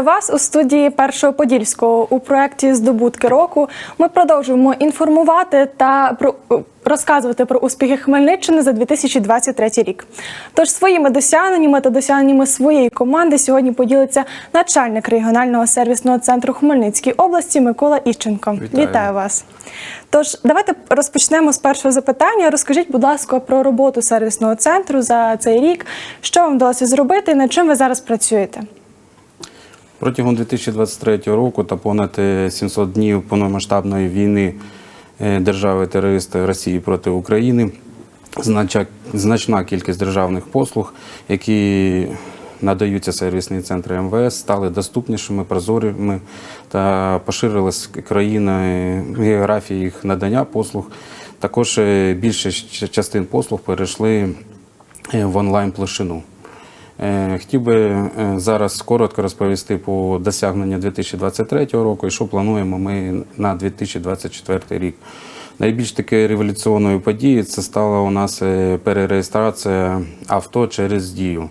Вітаю вас у студії Першого Подільського у проєкті Здобутки року. Ми продовжуємо інформувати та про розказувати про успіхи Хмельниччини за 2023 рік. Тож своїми досягненнями та досягненнями своєї команди сьогодні поділиться начальник регіонального сервісного центру Хмельницької області Микола Іщенко. Вітаю. Вітаю вас. Тож давайте розпочнемо з першого запитання. Розкажіть, будь ласка, про роботу сервісного центру за цей рік. Що вам вдалося зробити і над чим ви зараз працюєте? Протягом 2023 року та понад е, 700 днів повномасштабної війни е, держави-терориста Росії проти України значна кількість державних послуг, які надаються сервісні центри МВС, стали доступнішими, прозорими та поширилась країна е, географія їх надання послуг. Також е, більше частин послуг перейшли е, в онлайн площину. Е, Хотів би е, зараз коротко розповісти по досягнення 2023 року і що плануємо ми на 2024 рік. Найбільш такою революційною подією це стала у нас е, перереєстрація авто через дію,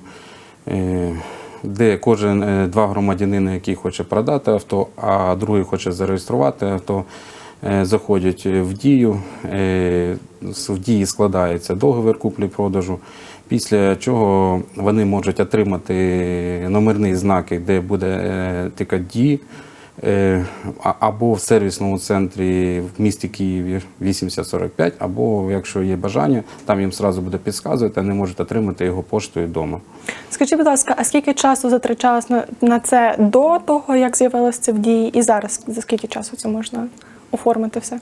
де кожен два громадянини, який хоче продати авто, а другий хоче зареєструвати авто, заходять в дію. е, В дії складається договір куплі-продажу. Після чого вони можуть отримати номерні знаки, де буде е, тільки дії, е, або в сервісному центрі в місті Києві 8045, або якщо є бажання, там їм одразу буде підказувати, вони можуть отримати його поштою вдома. Скажіть, будь ласка, а скільки часу затрачалось на це до того, як з'явилося це в дії, і зараз за скільки часу це можна оформити все?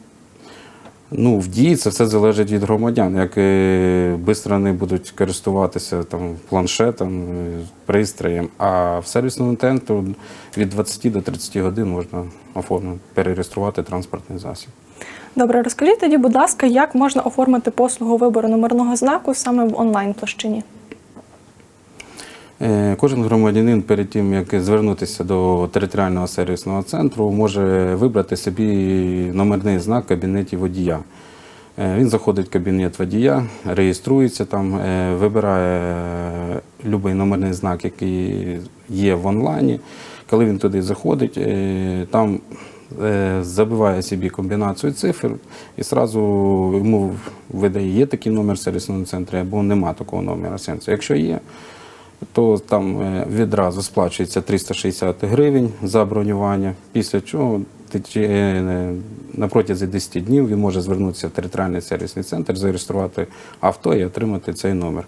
Ну, в дії це все залежить від громадян. Як швидко вони будуть користуватися там, планшетом, е, пристроєм, а в сервісному центру від 20 до 30 годин можна оформити, перереєструвати транспортний засіб. Добре, розкажіть тоді, будь ласка, як можна оформити послугу вибору номерного знаку саме в онлайн площині? Е, Кожен громадянин перед тим, як звернутися до територіального сервісного центру, може вибрати собі номерний знак кабінеті водія. Е, Він заходить в кабінет водія, реєструється там, е, вибирає будь-який номерний знак, який є в онлайні. Коли він туди заходить, там забиває собі комбінацію цифр і одразу йому видає, є такий номер в сервісному центрі або нема такого номера сенсу. Якщо є, то там е, відразу сплачується 360 гривень за бронювання, після чого е, на протязі 10 днів він може звернутися в територіальний сервісний центр, зареєструвати авто і отримати цей номер.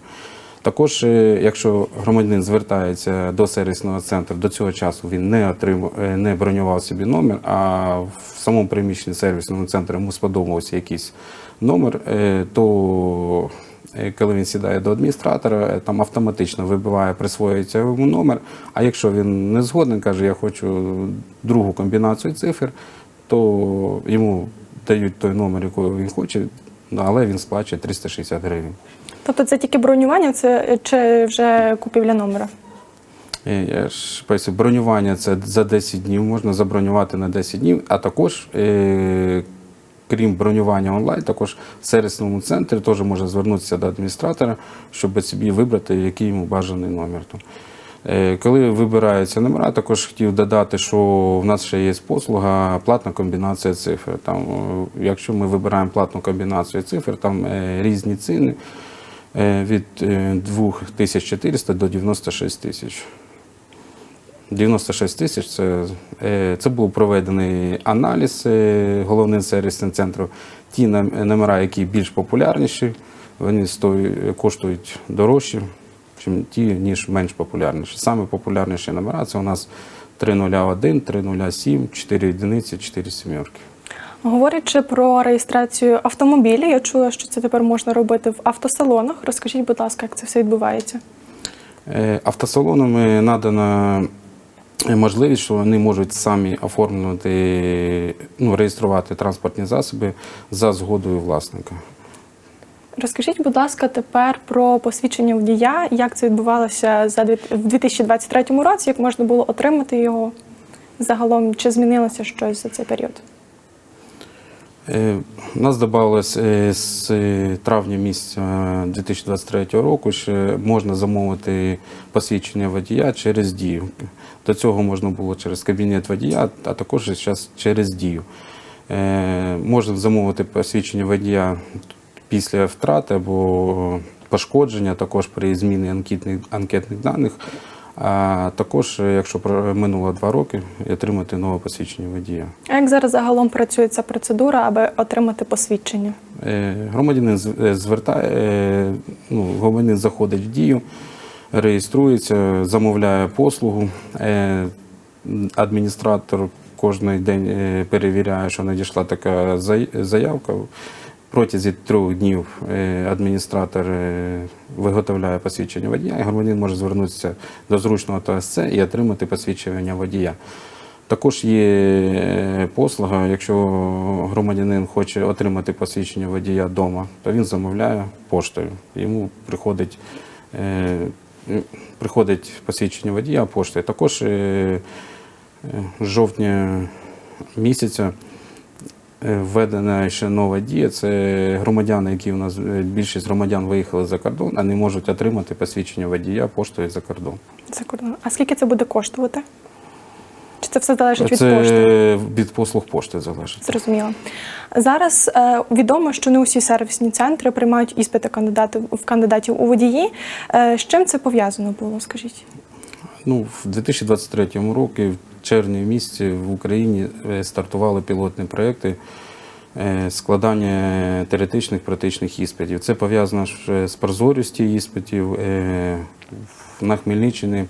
Також, е, якщо громадянин звертається до сервісного центру, до цього часу він не отримав, не бронював собі номер, а в самому приміщенні сервісного центру йому сподобався якийсь номер, то коли він сідає до адміністратора, е, там автоматично вибиває, присвоюється йому номер. А якщо він не згоден, каже, я хочу другу комбінацію цифр, то йому дають той номер, який він хоче, але він сплачує 360 гривень. Тобто це тільки бронювання, це чи вже купівля номера? Е, Я ж поясню, бронювання це за 10 днів, можна забронювати на 10 днів, а також, е, крім бронювання онлайн, також в сервісному центрі теж можна звернутися до адміністратора, щоб собі вибрати, який йому бажаний номер. Е, Коли вибираються номера, також хотів додати, що в нас ще є послуга платна комбінація цифр. Там, е, якщо ми вибираємо платну комбінацію цифр, там е, різні ціни від е, 2400 до 96 тисяч. 96 тисяч це, е, це був проведений аналіз е, головним сервісним центром. Ті номера, які більш популярніші, вони стої- коштують дорожче, чим ті, ніж менш популярніші. Саме популярніші номера це у нас 301, 307, 4 одиниці, 4 сімерки. Говорячи про реєстрацію автомобілів, я чула, що це тепер можна робити в автосалонах. Розкажіть, будь ласка, як це все відбувається? Е, Автосалонами надана можливість, що вони можуть самі оформлювати, ну, реєструвати транспортні засоби за згодою власника. Розкажіть, будь ласка, тепер про посвідчення водія, як це відбувалося за в 2023 році, як можна було отримати його загалом, чи змінилося щось за цей період? Е, У нас додавалось е, з е, травня місяця 2023 року, що можна замовити посвідчення водія через дію. До цього можна було через кабінет водія, а також зараз через дію. Е, Можна замовити посвідчення водія після втрати або пошкодження, також при зміні анкетних, анкетних даних. А також, якщо про- минуло два роки, і отримати нове посвідчення водія. А як зараз загалом працює ця процедура, аби отримати посвідчення? Е, Громадянин е, звертає, ну, громадянин заходить в дію, реєструється, замовляє послугу. Е, Адміністратор кожен день е, перевіряє, що надійшла така заявка. Протязі трьох днів е, адміністратор виготовляє посвідчення водія, і громадянин може звернутися до зручного ТСЦ і отримати посвідчення водія. Також є послуга, якщо громадянин хоче отримати посвідчення водія вдома, то він замовляє поштою. Йому приходить, приходить посвідчення водія поштою. Також е, е, з жовтня місяця е, введена ще нова дія. Це громадяни, які у нас більшість громадян виїхали за кордон, а не можуть отримати посвідчення водія поштою за кордон. За кордон. А скільки це буде коштувати? Це все залежить від пошти? від послуг пошти залежить. Зрозуміло. Зараз е, відомо, що не усі сервісні центри приймають іспити кандидатів в кандидатів у водії. Е, з чим це пов'язано було? Скажіть? Ну, в 2023 році, в червні місяці, в Україні е, стартували пілотні проекти е, складання теоретичних практичних іспитів. Це пов'язано е, з прозорістю іспитів. На Хмельниччині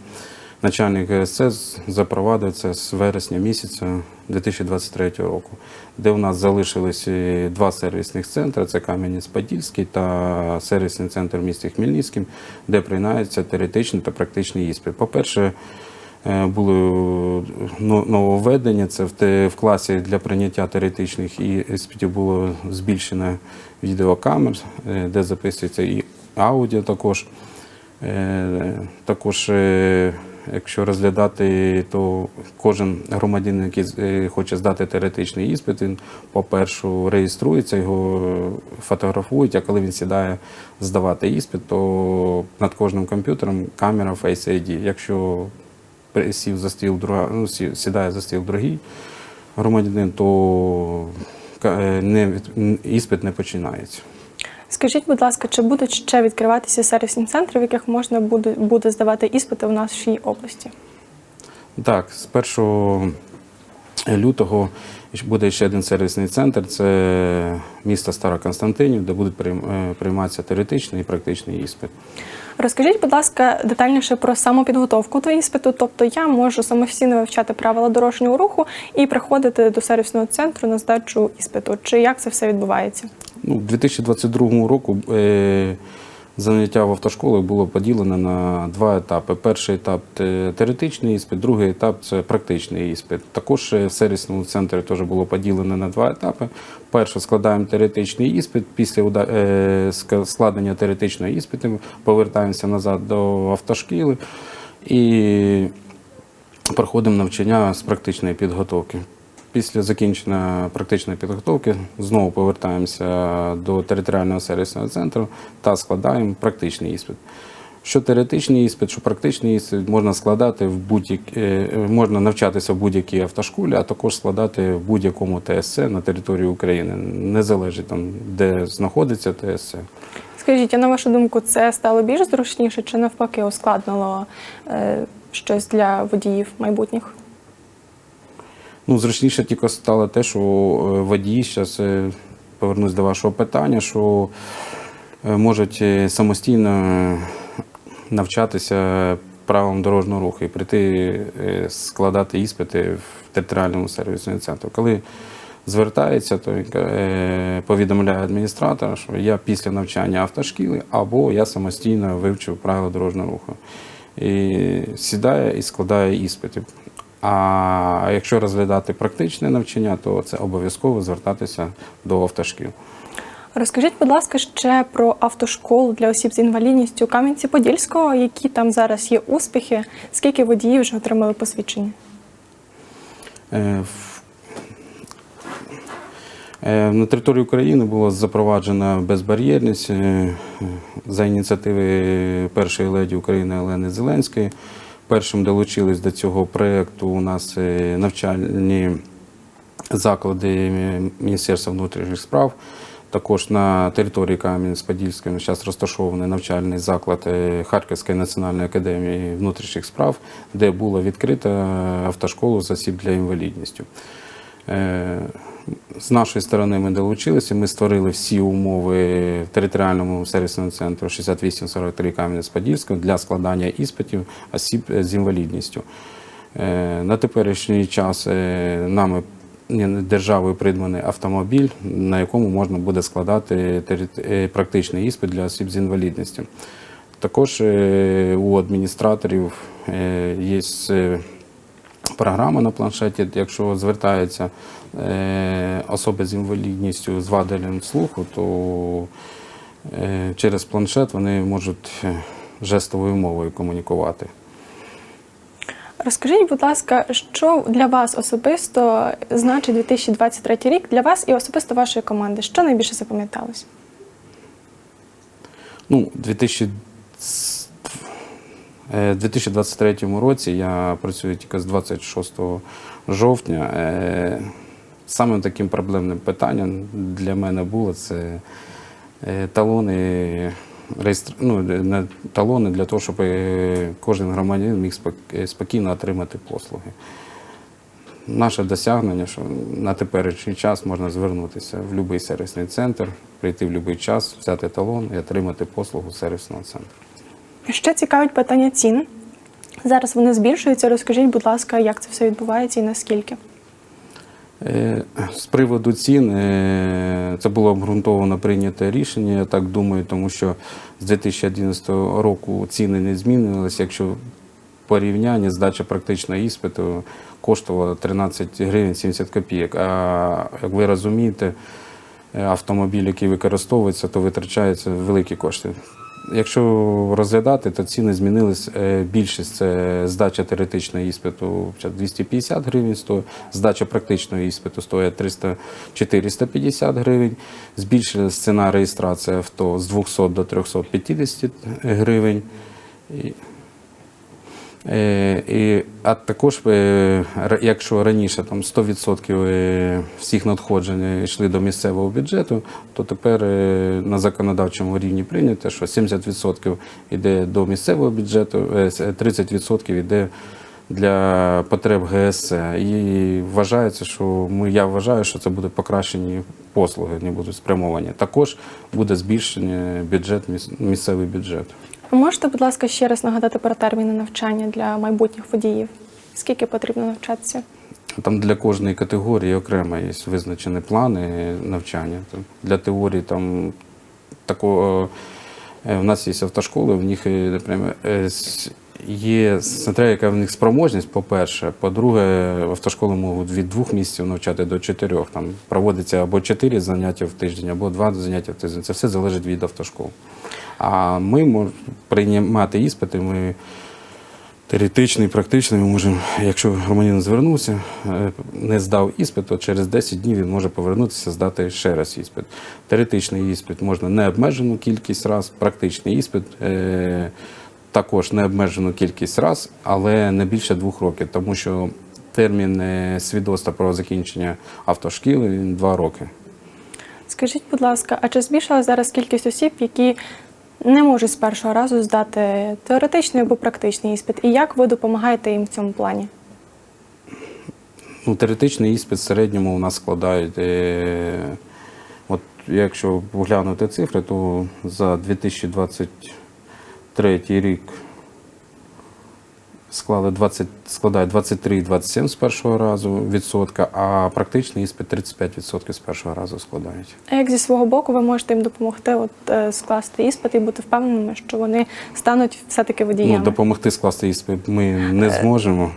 начальник ГСЦ запровадив це з вересня місяця 2023 року, де у нас залишились два сервісних центри: це Кам'янець-Подільський та сервісний центр в місті Хмельницьким, де приймаються теоретичний та практичний іспит. По-перше, е, було но- нововведення. Це в, в класі для прийняття теоретичних іспитів було збільшено відеокамер, е, де записується і аудіо також. Е, Також, якщо розглядати, то кожен громадянин, який е, хоче здати теоретичний іспит, він, по-перше, реєструється, його е, фотографують, а коли він сідає здавати іспит, то над кожним комп'ютером камера Face ID. Якщо сів за стіл друга, ну, сі- сідає за стіл другий громадянин, то е, не, іспит не починається. Скажіть, будь ласка, чи будуть ще відкриватися сервісні центри, в яких можна буде, буде здавати іспити в нашій області? Так, з 1 лютого буде ще один сервісний центр. Це місто Староконстантинів, де будуть е, прийматися теоретичний і практичний іспит. Розкажіть, будь ласка, детальніше про самопідготовку до іспиту. Тобто я можу самостійно вивчати правила дорожнього руху і приходити до сервісного центру на здачу іспиту. Чи як це все відбувається? Ну, у 2022 року е, заняття в автошколах було поділено на два етапи. Перший етап те- теоретичний іспит, другий етап це практичний іспит. Також е, в сервісному центрі теж було поділено на два етапи. Перше складаємо теоретичний іспит. Після е, складення теоретичного іспиту повертаємося назад до автошкіли і проходимо навчання з практичної підготовки. Після закінчення практичної підготовки знову повертаємося до територіального сервісного центру та складаємо практичний іспит. Що теоретичний іспит, що практичний іспит можна складати в будь можна навчатися в будь-якій автошколі, а також складати в будь-якому ТСЦ на території України. Не залежить там, де знаходиться ТСЦ. Скажіть, а на вашу думку, це стало більш зручніше чи навпаки ускладнило е, щось для водіїв майбутніх? Ну, зручніше тільки стало те, що е, водії зараз повернусь до вашого питання, що е, можуть е, самостійно е, навчатися правилам дорожнього руху і прийти е, складати іспити в територіальному сервісному центрі. Коли звертається, то е, повідомляє адміністратора, що я після навчання автошкіли або я самостійно вивчив правила дорожнього руху. І сідає і складає іспити. А якщо розглядати практичне навчання, то це обов'язково звертатися до автошкіл. Розкажіть, будь ласка, ще про автошколу для осіб з інвалідністю Кам'янці-Подільського, які там зараз є успіхи, скільки водіїв вже отримали посвідчення? Е, Е, На території України була запроваджена безбар'єрність е, за ініціативи першої леді України Олени Зеленської. Першим долучились до цього проєкту у нас е, навчальні заклади Міністерства внутрішніх справ. Також на території Кам'янець-Подільської зараз розташований навчальний заклад е, Харківської національної академії внутрішніх справ, де була відкрита автошкола з осіб для інвалідністю. Е, З нашої сторони ми долучилися, ми створили всі умови в територіальному сервісному центру 6843 Кам'янець-Подільського для складання іспитів осіб з інвалідністю. Е, На теперішній час е, нами державою придбаний автомобіль, на якому можна буде складати е, практичний іспит для осіб з інвалідністю. Також е, у адміністраторів е, є е, програма на планшеті, якщо звертаються е, особи з інвалідністю з ваделем слуху, то е, через планшет вони можуть е, жестовою мовою комунікувати. Розкажіть, будь ласка, що для вас особисто значить 2023 рік для вас і особисто вашої команди? Що найбільше запам'яталось? Ну, 2000 е, 2023 році я працюю тільки з 26 жовтня. Самим таким проблемним питанням для мене було це е, талони, ну, талони для того, щоб е, кожен громадянин міг е, спокійно отримати послуги. Наше досягнення, що на теперішній час можна звернутися в будь-який сервісний центр, прийти в будь-який час, взяти талон і отримати послугу сервісного центру. Ще цікавить питання цін. Зараз вони збільшуються. Розкажіть, будь ласка, як це все відбувається і наскільки? Е, З приводу цін, е, це було обґрунтовано прийняте рішення, я так думаю, тому що з 2011 року ціни не змінилися. Якщо порівняння здача практичного іспиту коштувала 13 гривень 70 копійок. А як ви розумієте, е, автомобіль, який використовується, то витрачаються великі кошти. Якщо розглядати, то ціни змінились. Е, Більшість це здача теоретичного іспиту 250 гривень стоїть, здача практичного іспиту стоїть 300 450 гривень. Збільшилась ціна реєстрації авто з 200 до 350 гривень. І Е, а також, е, якщо раніше там 100% е, всіх надходжень йшли до місцевого бюджету, то тепер на законодавчому рівні прийнято, що 70% йде до місцевого бюджету, е, 30% йде для потреб ГСЦ. І вважається, що ми, я вважаю, що це буде покращені послуги, не будуть спрямовані. Також буде збільшення бюджет, місцевий бюджет. Можете, будь ласка, ще раз нагадати про терміни навчання для майбутніх водіїв? Скільки потрібно навчатися? Там для кожної категорії окремо є визначені плани навчання. Для теорії там такого е, в нас є автошколи, в них е, наприклад, е, є смотря, яка в них спроможність, по-перше. По-друге, автошколи можуть від двох місяців навчати до чотирьох. Там проводиться або чотири заняття в тиждень, або два заняття в тиждень. Це все залежить від автошкол. А ми можемо приймати іспити. Ми Теоретичний, практичний, ми можемо, якщо громадянин звернувся, е, не здав іспит, то через 10 днів він може повернутися, здати ще раз іспит. Теоретичний іспит можна необмежену кількість раз, практичний іспит е, також необмежену кількість раз, але не більше двох років, тому що термін е, свідоцтва про закінчення автошкіли він два роки. Скажіть, будь ласка, а чи збільшилась зараз кількість осіб, які не можуть з першого разу здати теоретичний або практичний іспит? І як ви допомагаєте їм в цьому плані? Ну, теоретичний іспит в середньому у нас складають. Е, от якщо поглянути цифри, то за 2023 рік склали 20, складає 23,27 з першого разу відсотка, а практичний іспит 35% з першого разу складають. А як зі свого боку ви можете їм допомогти от, е, скласти іспит і бути впевненими, що вони стануть все-таки водіями? Ну, допомогти скласти іспит ми не зможемо,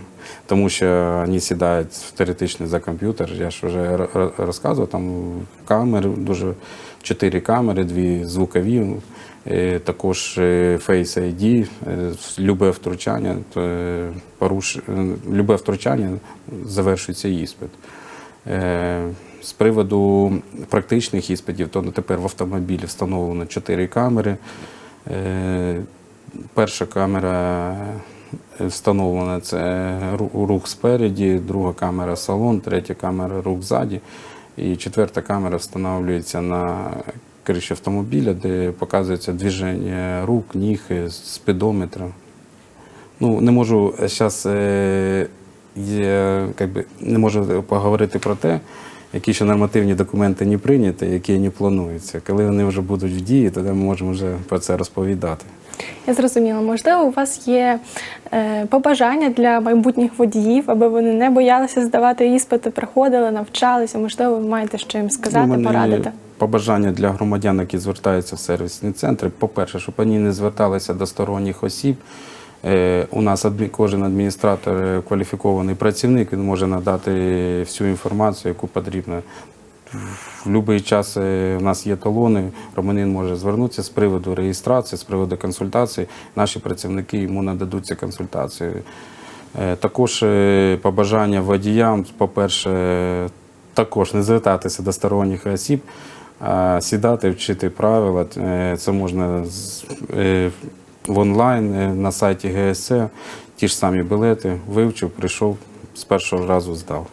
тому що вони сідають в теоретичний за комп'ютер. Я ж вже розказував, там камери, дуже чотири камери, дві звукові, е, також е, Face ID, е, любе втручання, е, поруш... е, любе втручання завершується іспит. Е, З приводу практичних іспитів, то тепер в автомобілі встановлено 4 камери. Е, Перша камера е, встановлена це рух спереді, друга камера салон, третя камера рух ззаді. І четверта камера встановлюється на криші автомобіля, де показується движення рук, ніг, е, спідометра. Ну, не можу зараз як би, не можу поговорити про те, які ще нормативні документи не прийняті, які не плануються. Коли вони вже будуть в дії, тоді ми можемо вже про це розповідати. Я зрозуміла, можливо, у вас є е, побажання для майбутніх водіїв, аби вони не боялися здавати іспити, приходили, навчалися. Можливо, ви маєте що їм сказати, Ну, мене порадити. Побажання для громадян, які звертаються в сервісні центри. По-перше, щоб вони не зверталися до сторонніх осіб. Е, У нас кожен адміністратор е, кваліфікований працівник, він може надати всю інформацію, яку потрібно. В будь-який час е, у нас є талони, громадянин може звернутися з приводу реєстрації, з приводу консультації. Наші працівники йому нададуть ці консультації. Е, Також е, побажання водіям, по-перше, е, також не звертатися до сторонніх осіб, сідати, вчити правила. Е, Це можна е, в онлайн е, на сайті ГСЦ, ті ж самі білети, вивчив, прийшов, з першого разу здав.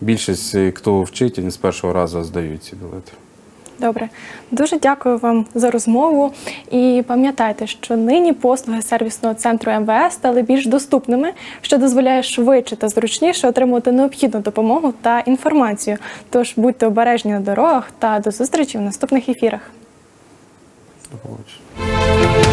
Більшість, хто вчить, вони з першого разу здають ці білети. Добре, дуже дякую вам за розмову. І пам'ятайте, що нині послуги сервісного центру МВС стали більш доступними, що дозволяє швидше та зручніше отримувати необхідну допомогу та інформацію. Тож будьте обережні на дорогах та до зустрічі в наступних ефірах. До побачення.